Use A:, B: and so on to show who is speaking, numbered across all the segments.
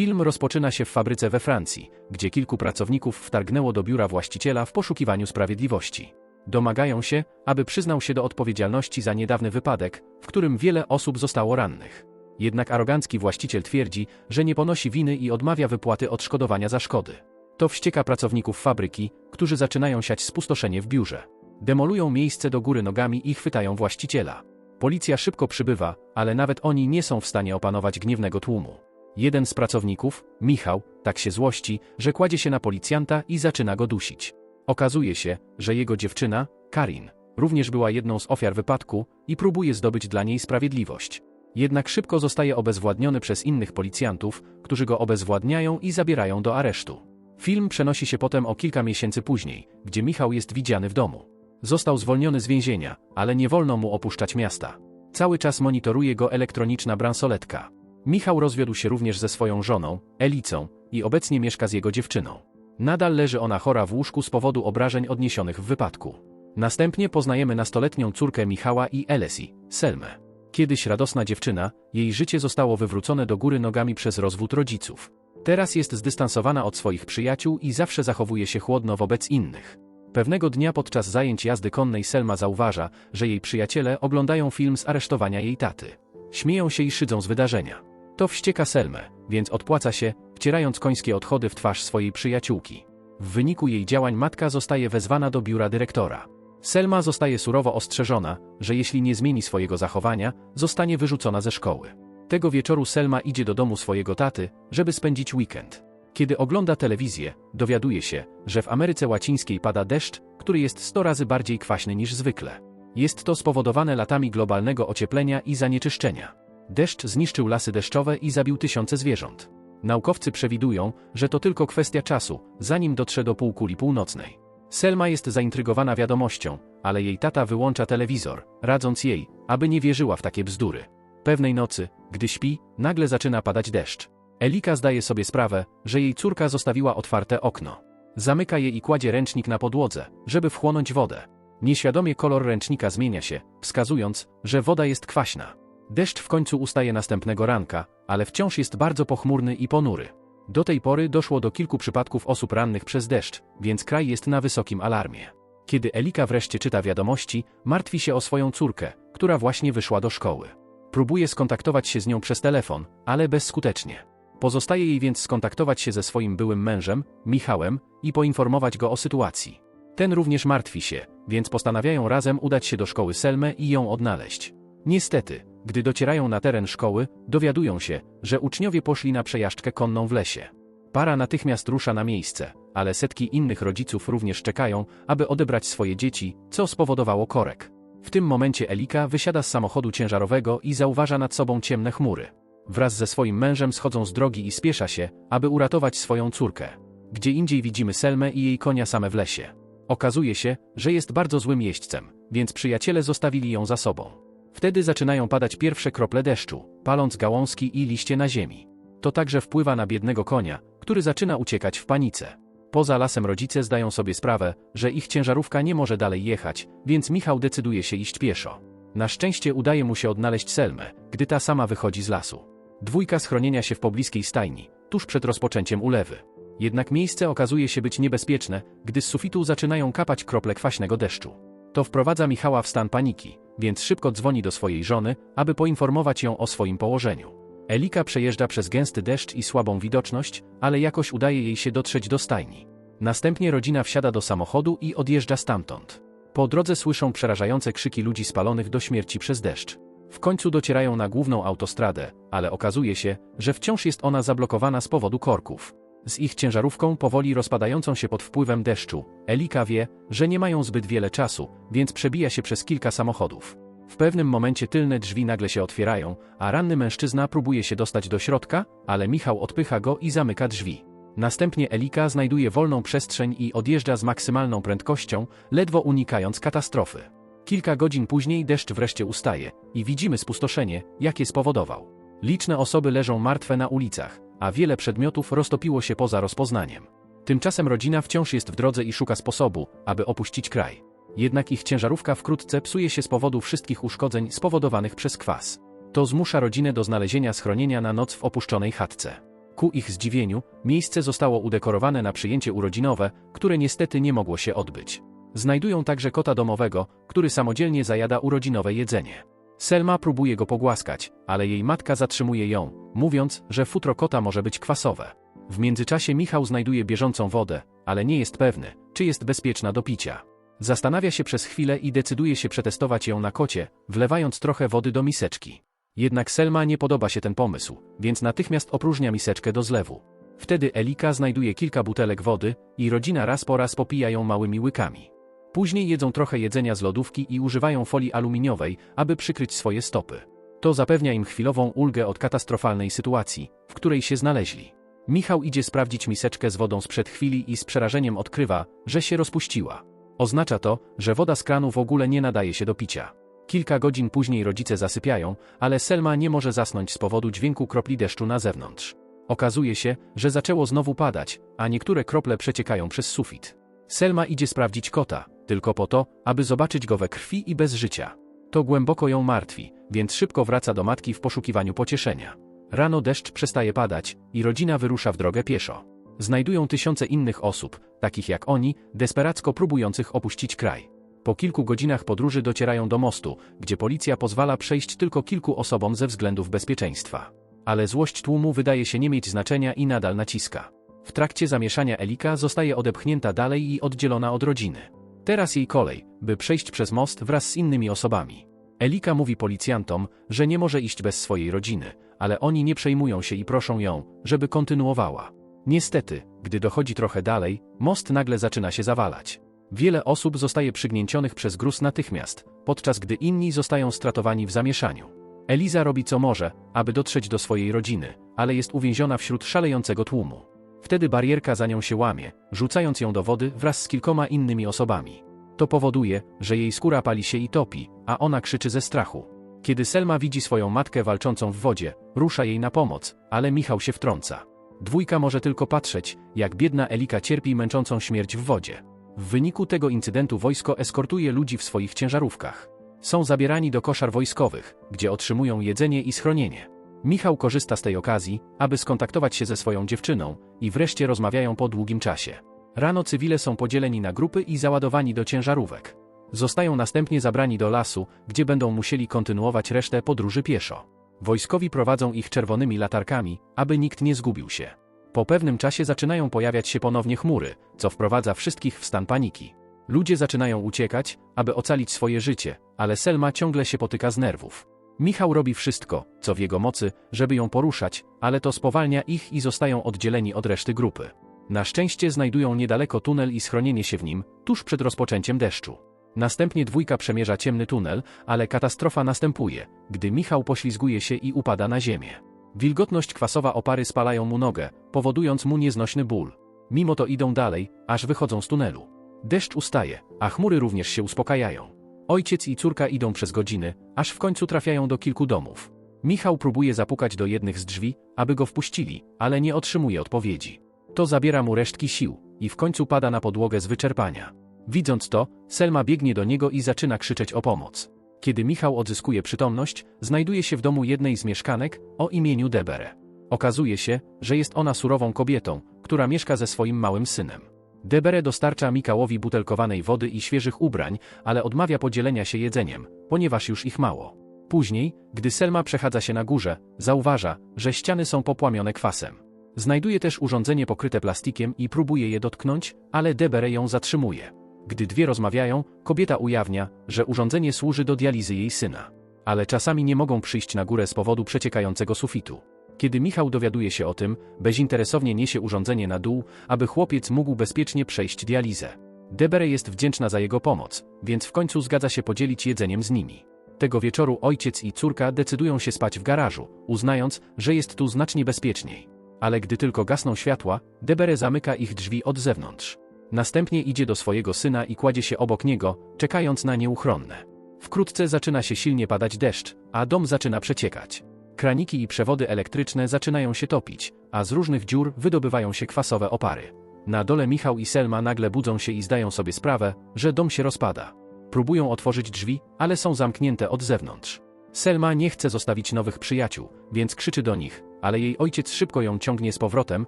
A: Film rozpoczyna się w fabryce we Francji, gdzie kilku pracowników wtargnęło do biura właściciela w poszukiwaniu sprawiedliwości. Domagają się, aby przyznał się do odpowiedzialności za niedawny wypadek, w którym wiele osób zostało rannych. Jednak arogancki właściciel twierdzi, że nie ponosi winy i odmawia wypłaty odszkodowania za szkody. To wścieka pracowników fabryki, którzy zaczynają siać spustoszenie w biurze. Demolują miejsce do góry nogami i chwytają właściciela. Policja szybko przybywa, ale nawet oni nie są w stanie opanować gniewnego tłumu. Jeden z pracowników, Michał, tak się złości, że kładzie się na policjanta i zaczyna go dusić. Okazuje się, że jego dziewczyna, Karin, również była jedną z ofiar wypadku i próbuje zdobyć dla niej sprawiedliwość. Jednak szybko zostaje obezwładniony przez innych policjantów, którzy go obezwładniają i zabierają do aresztu. Film przenosi się potem o kilka miesięcy później, gdzie Michał jest widziany w domu. Został zwolniony z więzienia, ale nie wolno mu opuszczać miasta. Cały czas monitoruje go elektroniczna bransoletka. Michał rozwiodł się również ze swoją żoną, Elicą, i obecnie mieszka z jego dziewczyną. Nadal leży ona chora w łóżku z powodu obrażeń odniesionych w wypadku. Następnie poznajemy nastoletnią córkę Michała i Elesi, Selmę. Kiedyś radosna dziewczyna, jej życie zostało wywrócone do góry nogami przez rozwód rodziców. Teraz jest zdystansowana od swoich przyjaciół i zawsze zachowuje się chłodno wobec innych. Pewnego dnia podczas zajęć jazdy konnej Selma zauważa, że jej przyjaciele oglądają film z aresztowania jej taty. Śmieją się i szydzą z wydarzenia. To wścieka Selmę, więc odpłaca się, wcierając końskie odchody w twarz swojej przyjaciółki. W wyniku jej działań matka zostaje wezwana do biura dyrektora. Selma zostaje surowo ostrzeżona, że jeśli nie zmieni swojego zachowania, zostanie wyrzucona ze szkoły. Tego wieczoru Selma idzie do domu swojego taty, żeby spędzić weekend. Kiedy ogląda telewizję, dowiaduje się, że w Ameryce Łacińskiej pada deszcz, który jest 100 razy bardziej kwaśny niż zwykle. Jest to spowodowane latami globalnego ocieplenia i zanieczyszczenia. Deszcz zniszczył lasy deszczowe i zabił tysiące zwierząt. Naukowcy przewidują, że to tylko kwestia czasu, zanim dotrze do półkuli północnej. Selma jest zaintrygowana wiadomością, ale jej tata wyłącza telewizor, radząc jej, aby nie wierzyła w takie bzdury. Pewnej nocy, gdy śpi, nagle zaczyna padać deszcz. Elika zdaje sobie sprawę, że jej córka zostawiła otwarte okno. Zamyka je i kładzie ręcznik na podłodze, żeby wchłonąć wodę. Nieświadomie kolor ręcznika zmienia się, wskazując, że woda jest kwaśna. Deszcz w końcu ustaje następnego ranka, ale wciąż jest bardzo pochmurny i ponury. Do tej pory doszło do kilku przypadków osób rannych przez deszcz, więc kraj jest na wysokim alarmie. Kiedy Elika wreszcie czyta wiadomości, martwi się o swoją córkę, która właśnie wyszła do szkoły. Próbuje skontaktować się z nią przez telefon, ale bezskutecznie. Pozostaje jej więc skontaktować się ze swoim byłym mężem, Michałem, i poinformować go o sytuacji. Ten również martwi się, więc postanawiają razem udać się do szkoły Selmę i ją odnaleźć. Niestety, gdy docierają na teren szkoły, dowiadują się, że uczniowie poszli na przejażdżkę konną w lesie. Para natychmiast rusza na miejsce, ale setki innych rodziców również czekają, aby odebrać swoje dzieci, co spowodowało korek. W tym momencie Elika wysiada z samochodu ciężarowego i zauważa nad sobą ciemne chmury. Wraz ze swoim mężem schodzą z drogi i spiesza się, aby uratować swoją córkę. Gdzie indziej widzimy Selmę i jej konia same w lesie. Okazuje się, że jest bardzo złym jeźdźcem, więc przyjaciele zostawili ją za sobą. Wtedy zaczynają padać pierwsze krople deszczu, paląc gałązki i liście na ziemi. To także wpływa na biednego konia, który zaczyna uciekać w panice. Poza lasem rodzice zdają sobie sprawę, że ich ciężarówka nie może dalej jechać, więc Michał decyduje się iść pieszo. Na szczęście udaje mu się odnaleźć Selmę, gdy ta sama wychodzi z lasu. Dwójka schronienia się w pobliskiej stajni, tuż przed rozpoczęciem ulewy. Jednak miejsce okazuje się być niebezpieczne, gdy z sufitu zaczynają kapać krople kwaśnego deszczu. To wprowadza Michała w stan paniki, więc szybko dzwoni do swojej żony, aby poinformować ją o swoim położeniu. Elika przejeżdża przez gęsty deszcz i słabą widoczność, ale jakoś udaje jej się dotrzeć do stajni. Następnie rodzina wsiada do samochodu i odjeżdża stamtąd. Po drodze słyszą przerażające krzyki ludzi spalonych do śmierci przez deszcz. W końcu docierają na główną autostradę, ale okazuje się, że wciąż jest ona zablokowana z powodu korków. Z ich ciężarówką powoli rozpadającą się pod wpływem deszczu, Elika wie, że nie mają zbyt wiele czasu, więc przebija się przez kilka samochodów. W pewnym momencie tylne drzwi nagle się otwierają, a ranny mężczyzna próbuje się dostać do środka, ale Michał odpycha go i zamyka drzwi. Następnie Elika znajduje wolną przestrzeń i odjeżdża z maksymalną prędkością, ledwo unikając katastrofy. Kilka godzin później deszcz wreszcie ustaje i widzimy spustoszenie, jakie spowodował. Liczne osoby leżą martwe na ulicach, a wiele przedmiotów roztopiło się poza rozpoznaniem. Tymczasem rodzina wciąż jest w drodze i szuka sposobu, aby opuścić kraj. Jednak ich ciężarówka wkrótce psuje się z powodu wszystkich uszkodzeń spowodowanych przez kwas. To zmusza rodzinę do znalezienia schronienia na noc w opuszczonej chatce. Ku ich zdziwieniu, miejsce zostało udekorowane na przyjęcie urodzinowe, które niestety nie mogło się odbyć. Znajdują także kota domowego, który samodzielnie zajada urodzinowe jedzenie. Selma próbuje go pogłaskać, ale jej matka zatrzymuje ją, mówiąc, że futro kota może być kwasowe. W międzyczasie Michał znajduje bieżącą wodę, ale nie jest pewny, czy jest bezpieczna do picia. Zastanawia się przez chwilę i decyduje się przetestować ją na kocie, wlewając trochę wody do miseczki. Jednak Selma nie podoba się ten pomysł, więc natychmiast opróżnia miseczkę do zlewu. Wtedy Elika znajduje kilka butelek wody i rodzina raz po raz popija ją małymi łykami. Później jedzą trochę jedzenia z lodówki i używają folii aluminiowej, aby przykryć swoje stopy. To zapewnia im chwilową ulgę od katastrofalnej sytuacji, w której się znaleźli. Michał idzie sprawdzić miseczkę z wodą sprzed chwili i z przerażeniem odkrywa, że się rozpuściła. Oznacza to, że woda z kranu w ogóle nie nadaje się do picia. Kilka godzin później rodzice zasypiają, ale Selma nie może zasnąć z powodu dźwięku kropli deszczu na zewnątrz. Okazuje się, że zaczęło znowu padać, a niektóre krople przeciekają przez sufit. Selma idzie sprawdzić kota, tylko po to, aby zobaczyć go we krwi i bez życia. To głęboko ją martwi, więc szybko wraca do matki w poszukiwaniu pocieszenia. Rano deszcz przestaje padać i rodzina wyrusza w drogę pieszo. Znajdują tysiące innych osób, takich jak oni, desperacko próbujących opuścić kraj. Po kilku godzinach podróży docierają do mostu, gdzie policja pozwala przejść tylko kilku osobom ze względów bezpieczeństwa. Ale złość tłumu wydaje się nie mieć znaczenia i nadal naciska. W trakcie zamieszania Elika zostaje odepchnięta dalej i oddzielona od rodziny. Teraz jej kolej, by przejść przez most wraz z innymi osobami. Elika mówi policjantom, że nie może iść bez swojej rodziny, ale oni nie przejmują się i proszą ją, żeby kontynuowała. Niestety, gdy dochodzi trochę dalej, most nagle zaczyna się zawalać. Wiele osób zostaje przygnięcionych przez gruz natychmiast, podczas gdy inni zostają stratowani w zamieszaniu. Eliza robi co może, aby dotrzeć do swojej rodziny, ale jest uwięziona wśród szalejącego tłumu. Wtedy barierka za nią się łamie, rzucając ją do wody wraz z kilkoma innymi osobami. To powoduje, że jej skóra pali się i topi, a ona krzyczy ze strachu. Kiedy Selma widzi swoją matkę walczącą w wodzie, rusza jej na pomoc, ale Michał się wtrąca. Dwójka może tylko patrzeć, jak biedna Elika cierpi męczącą śmierć w wodzie. W wyniku tego incydentu wojsko eskortuje ludzi w swoich ciężarówkach. Są zabierani do koszar wojskowych, gdzie otrzymują jedzenie i schronienie. Michał korzysta z tej okazji, aby skontaktować się ze swoją dziewczyną i wreszcie rozmawiają po długim czasie. Rano cywile są podzieleni na grupy i załadowani do ciężarówek. Zostają następnie zabrani do lasu, gdzie będą musieli kontynuować resztę podróży pieszo. Wojskowi prowadzą ich czerwonymi latarkami, aby nikt nie zgubił się. Po pewnym czasie zaczynają pojawiać się ponownie chmury, co wprowadza wszystkich w stan paniki. Ludzie zaczynają uciekać, aby ocalić swoje życie, ale Selma ciągle się potyka z nerwów. Michał robi wszystko, co w jego mocy, żeby ją poruszać, ale to spowalnia ich i zostają oddzieleni od reszty grupy. Na szczęście znajdują niedaleko tunel i schronienie się w nim, tuż przed rozpoczęciem deszczu. Następnie dwójka przemierza ciemny tunel, ale katastrofa następuje, gdy Michał poślizguje się i upada na ziemię. Wilgotność kwasowa opary spalają mu nogę, powodując mu nieznośny ból. Mimo to idą dalej, aż wychodzą z tunelu. Deszcz ustaje, a chmury również się uspokajają. Ojciec i córka idą przez godziny, aż w końcu trafiają do kilku domów. Michał próbuje zapukać do jednych z drzwi, aby go wpuścili, ale nie otrzymuje odpowiedzi. To zabiera mu resztki sił i w końcu pada na podłogę z wyczerpania. Widząc to, Selma biegnie do niego i zaczyna krzyczeć o pomoc. Kiedy Michał odzyskuje przytomność, znajduje się w domu jednej z mieszkanek o imieniu Debere. Okazuje się, że jest ona surową kobietą, która mieszka ze swoim małym synem. Debere dostarcza Mikałowi butelkowanej wody i świeżych ubrań, ale odmawia podzielenia się jedzeniem, ponieważ już ich mało. Później, gdy Selma przechadza się na górze, zauważa, że ściany są popłamione kwasem. Znajduje też urządzenie pokryte plastikiem i próbuje je dotknąć, ale Debere ją zatrzymuje. Gdy dwie rozmawiają, kobieta ujawnia, że urządzenie służy do dializy jej syna. Ale czasami nie mogą przyjść na górę z powodu przeciekającego sufitu. Kiedy Michał dowiaduje się o tym, bezinteresownie niesie urządzenie na dół, aby chłopiec mógł bezpiecznie przejść dializę. Debere jest wdzięczna za jego pomoc, więc w końcu zgadza się podzielić jedzeniem z nimi. Tego wieczoru ojciec i córka decydują się spać w garażu, uznając, że jest tu znacznie bezpieczniej. Ale gdy tylko gasną światła, Debere zamyka ich drzwi od zewnątrz. Następnie idzie do swojego syna i kładzie się obok niego, czekając na nieuchronne. Wkrótce zaczyna się silnie padać deszcz, a dom zaczyna przeciekać. Kraniki i przewody elektryczne zaczynają się topić, a z różnych dziur wydobywają się kwasowe opary. Na dole Michał i Selma nagle budzą się i zdają sobie sprawę, że dom się rozpada. Próbują otworzyć drzwi, ale są zamknięte od zewnątrz. Selma nie chce zostawić nowych przyjaciół, więc krzyczy do nich, ale jej ojciec szybko ją ciągnie z powrotem,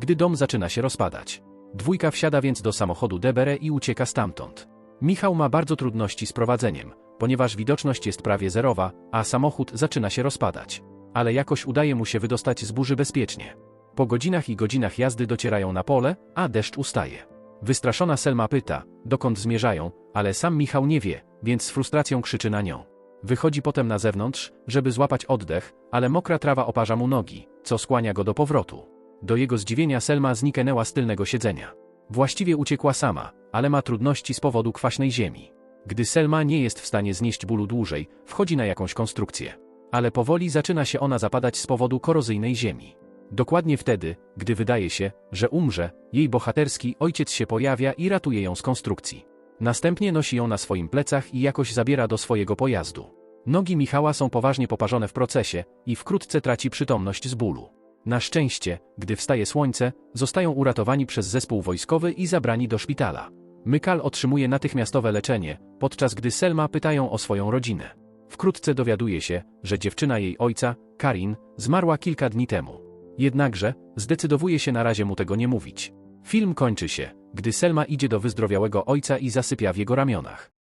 A: gdy dom zaczyna się rozpadać. Dwójka wsiada więc do samochodu Debere i ucieka stamtąd. Michał ma bardzo trudności z prowadzeniem, ponieważ widoczność jest prawie zerowa, a samochód zaczyna się rozpadać. Ale jakoś udaje mu się wydostać z burzy bezpiecznie. Po godzinach i godzinach jazdy docierają na pole, a deszcz ustaje. Wystraszona Selma pyta, dokąd zmierzają, ale sam Michał nie wie, więc z frustracją krzyczy na nią. Wychodzi potem na zewnątrz, żeby złapać oddech, ale mokra trawa oparza mu nogi, co skłania go do powrotu. Do jego zdziwienia Selma zniknęła z tylnego siedzenia. Właściwie uciekła sama, ale ma trudności z powodu kwaśnej ziemi. Gdy Selma nie jest w stanie znieść bólu dłużej, wchodzi na jakąś konstrukcję. Ale powoli zaczyna się ona zapadać z powodu korozyjnej ziemi. Dokładnie wtedy, gdy wydaje się, że umrze, jej bohaterski ojciec się pojawia i ratuje ją z konstrukcji. Następnie nosi ją na swoim plecach i jakoś zabiera do swojego pojazdu. Nogi Michała są poważnie poparzone w procesie i wkrótce traci przytomność z bólu. Na szczęście, gdy wstaje słońce, zostają uratowani przez zespół wojskowy i zabrani do szpitala. Mykal otrzymuje natychmiastowe leczenie, podczas gdy Selma pytają o swoją rodzinę. Wkrótce dowiaduje się, że dziewczyna jej ojca, Karin, zmarła kilka dni temu. Jednakże, zdecydowuje się na razie mu tego nie mówić. Film kończy się, gdy Selma idzie do wyzdrowiałego ojca i zasypia w jego ramionach.